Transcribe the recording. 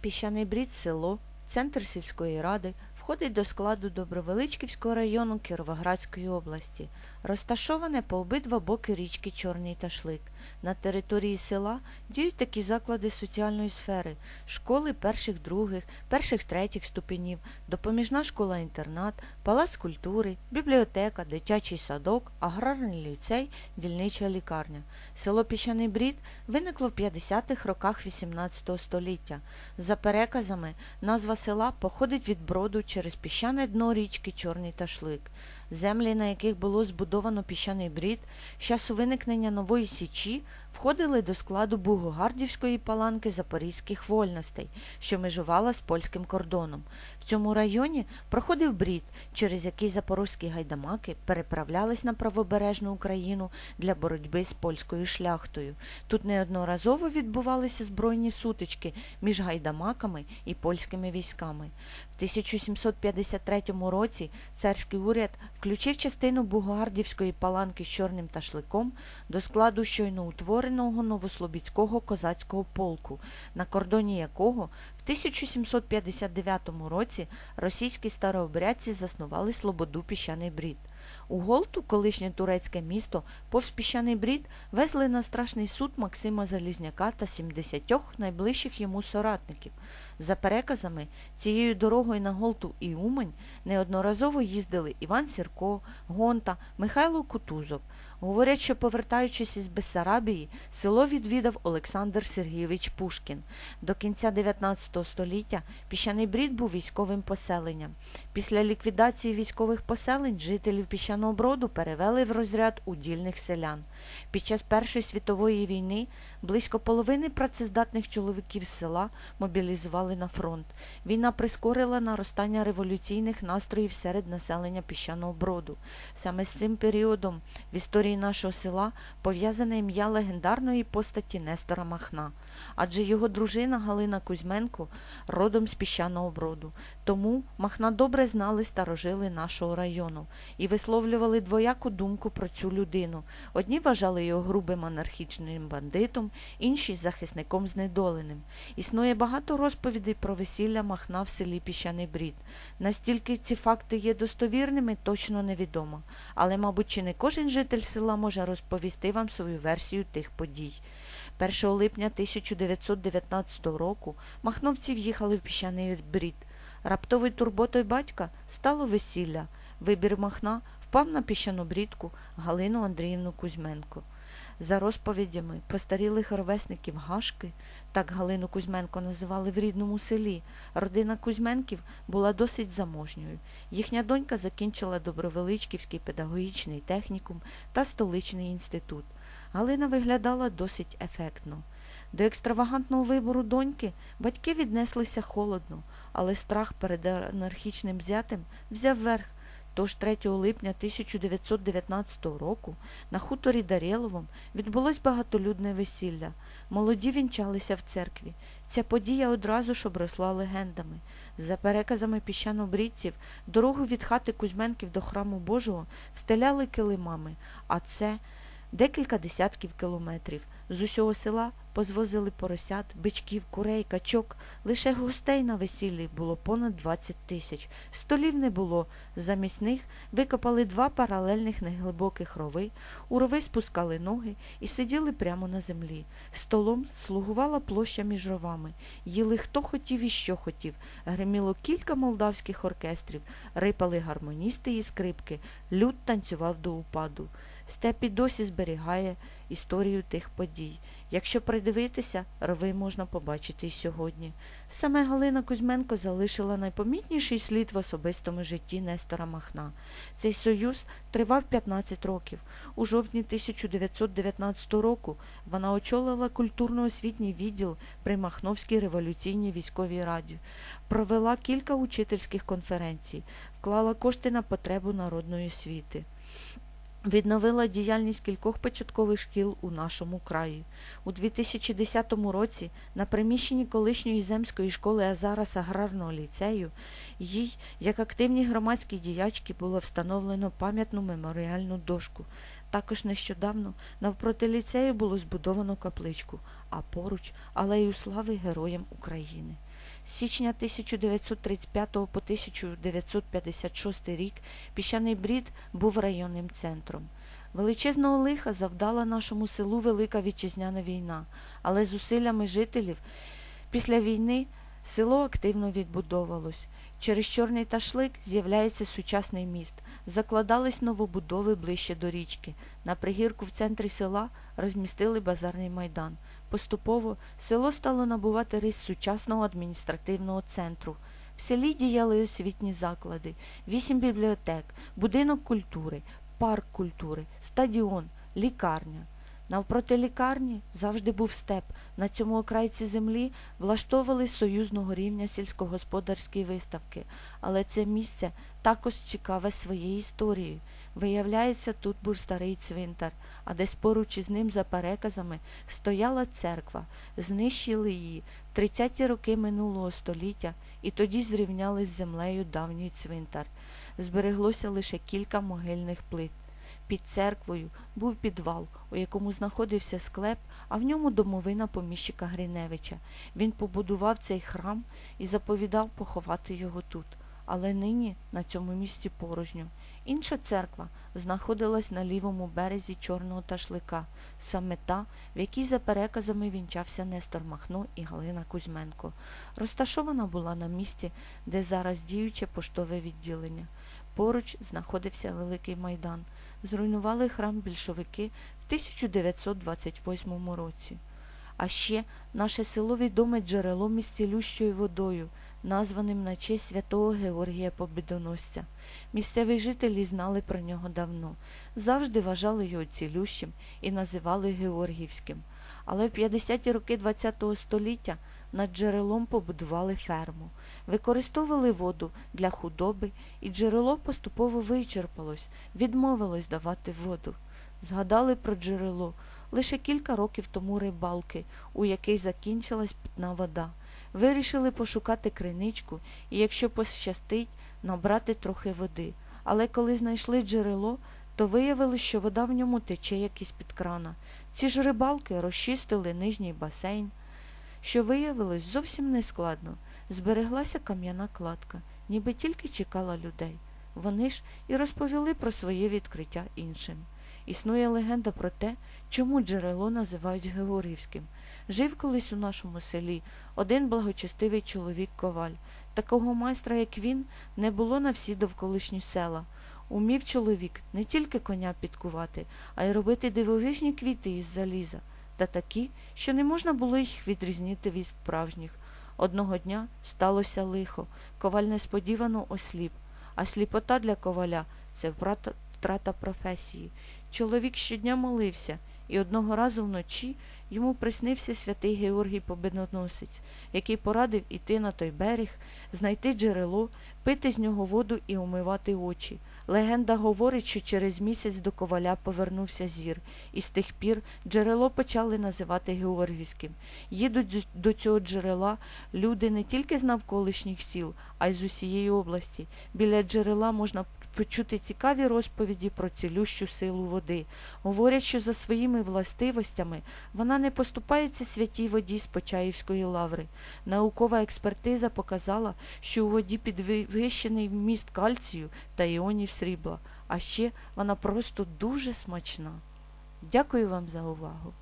Піщаний брід село, центр сільської ради, входить до складу Добровеличківського району Кіровоградської області. Розташоване по обидва боки річки Чорний Ташлик. На території села діють такі заклади соціальної сфери, школи перших, других, перших, третіх ступенів, допоміжна школа-інтернат, палац культури, бібліотека, дитячий садок, аграрний ліцей, дільнича лікарня. Село Піщаний Брід виникло в 50-х роках XVIII століття. За переказами, назва села походить від броду через піщане дно річки Чорний Ташлик. Землі, на яких було збудовано піщаний брід, часу виникнення нової січі входили до складу Бугогардівської паланки Запорізьких вольностей, що межувала з польським кордоном. В цьому районі проходив брід, через який запорозькі гайдамаки переправлялись на правобережну Україну для боротьби з польською шляхтою. Тут неодноразово відбувалися збройні сутички між гайдамаками і польськими військами. В 1753 році царський уряд включив частину Бугардівської паланки з чорним ташликом до складу щойно утвореного Новослобідського козацького полку, на кордоні якого в 1759 році російські старообрядці заснували Слободу Піщаний Брід. У Голту, колишнє турецьке місто, повз Піщаний Брід везли на страшний суд Максима Залізняка та 70 найближчих йому соратників. За переказами, цією дорогою на Голту і Умань неодноразово їздили Іван Сірко, Гонта, Михайло Кутузов. Говорять, що повертаючись із Бессарабії, село відвідав Олександр Сергійович Пушкін. До кінця 19 століття Піщаний Брід був військовим поселенням. Після ліквідації військових поселень жителів Піщаного Броду перевели в розряд удільних селян. Під час Першої світової війни близько половини працездатних чоловіків села мобілізували на фронт. Війна прискорила наростання революційних настроїв серед населення Піщаного Броду. Саме з цим періодом в історії нашого села пов'язане ім'я легендарної постаті Нестора Махна, адже його дружина Галина Кузьменко родом з Піщаного Броду. Тому Махна добре знали старожили нашого району і висловлювали двояку думку про цю людину. Одні вважали його грубим анархічним бандитом, інші захисником знедоленим. Існує багато розповідей про весілля Махна в селі Піщаний Брід. Настільки ці факти є достовірними, точно невідомо. Але, мабуть, чи не кожен житель села може розповісти вам свою версію тих подій. 1 липня 1919 року махновці в'їхали в Піщаний Брід. Раптовою турботою батька стало весілля. Вибір Махна впав на піщану брідку Галину Андріївну Кузьменко. За розповідями постарілих ровесників Гашки, так Галину Кузьменко називали в рідному селі, родина Кузьменків була досить заможньою. Їхня донька закінчила Добровеличківський педагогічний технікум та столичний інститут. Галина виглядала досить ефектно. До екстравагантного вибору доньки батьки віднеслися холодно, але страх перед анархічним зятем взяв верх. Тож 3 липня 1919 року на хуторі Дарєловом відбулось багатолюдне весілля. Молоді вінчалися в церкві. Ця подія одразу ж обросла легендами. За переказами піщанобрідців, дорогу від хати Кузьменків до храму Божого встеляли килимами, а це декілька десятків кілометрів. З усього села позвозили поросят, бичків, курей, качок. Лише гостей на весіллі було понад 20 тисяч. Столів не було. Замість них викопали два паралельних неглибоких рови, у рови спускали ноги і сиділи прямо на землі. Столом слугувала площа між ровами. Їли хто хотів і що хотів. Гриміло кілька молдавських оркестрів, рипали гармоністи і скрипки. Люд танцював до упаду. Степі досі зберігає історію тих подій. Якщо придивитися, рови можна побачити й сьогодні. Саме Галина Кузьменко залишила найпомітніший слід в особистому житті Нестора Махна. Цей союз тривав 15 років. У жовтні 1919 року вона очолила культурно-освітній відділ при Махновській революційній військовій раді, провела кілька учительських конференцій, вклала кошти на потребу народної освіти. Відновила діяльність кількох початкових шкіл у нашому краї. У 2010 році на приміщенні колишньої земської школи, а зараз аграрного ліцею, їй, як активній громадській діячці, було встановлено пам'ятну меморіальну дошку. Також нещодавно навпроти ліцею було збудовано капличку, а поруч алею слави героям України. З січня 1935 по 1956 рік Піщаний Брід був районним центром. Величезного лиха завдала нашому селу Велика Вітчизняна війна, але зусиллями жителів після війни село активно відбудовувалось. Через Чорний ташлик з'являється сучасний міст. Закладались новобудови ближче до річки. На пригірку в центрі села розмістили базарний майдан. Поступово село стало набувати рис сучасного адміністративного центру. В селі діяли освітні заклади, вісім бібліотек, будинок культури, парк культури, стадіон, лікарня. Навпроти лікарні завжди був степ. На цьому окрайці землі влаштовували союзного рівня сільськогосподарські виставки, але це місце також цікаве своєю історією. Виявляється, тут був старий цвинтар, а десь поруч із ним за переказами стояла церква. Знищили її в 30-ті роки минулого століття і тоді зрівняли з землею давній цвинтар. Збереглося лише кілька могильних плит. Під церквою був підвал, у якому знаходився склеп, а в ньому домовина поміщика Гриневича. Він побудував цей храм і заповідав поховати його тут. Але нині на цьому місці порожньо. Інша церква знаходилась на лівому березі Чорного ташлика, саме та, в якій за переказами вінчався Нестор Махно і Галина Кузьменко. Розташована була на місці, де зараз діюче поштове відділення. Поруч знаходився Великий Майдан. Зруйнували храм більшовики в 1928 році. А ще наше село відоме джерелом із цілющою водою, названим на честь святого Георгія Побідоносця. Місцеві жителі знали про нього давно, завжди вважали його цілющим і називали Георгівським. Але в 50-ті роки ХХ століття над джерелом побудували ферму. Використовували воду для худоби, і джерело поступово вичерпалось, відмовилось давати воду. Згадали про джерело лише кілька років тому рибалки, у якій закінчилась питна вода. Вирішили пошукати криничку і, якщо пощастить, набрати трохи води. Але коли знайшли джерело, то виявили, що вода в ньому тече якось під крана. Ці ж рибалки розчистили нижній басейн, що виявилось зовсім нескладно. Збереглася кам'яна кладка, ніби тільки чекала людей. Вони ж і розповіли про своє відкриття іншим. Існує легенда про те, чому джерело називають Георгівським. Жив колись у нашому селі один благочестивий чоловік коваль. Такого майстра, як він, не було на всі довколишні села. Умів чоловік не тільки коня підкувати, а й робити дивовижні квіти із заліза, та такі, що не можна було їх відрізнити від справжніх. Одного дня сталося лихо, коваль несподівано осліп, а сліпота для коваля це втрата, професії. Чоловік щодня молився, і одного разу вночі йому приснився святий Георгій Победоносець, який порадив іти на той берег, знайти джерело, пити з нього воду і умивати очі. Легенда говорить, що через місяць до коваля повернувся зір, і з тих пір джерело почали називати Георгівським. Їдуть до цього джерела люди не тільки з навколишніх сіл, а й з усієї області. Біля джерела можна почути цікаві розповіді про цілющу силу води. Говорять, що за своїми властивостями вона не поступається святій воді з Почаївської лаври. Наукова експертиза показала, що у воді підвищений вміст кальцію та іонів срібла, а ще вона просто дуже смачна. Дякую вам за увагу.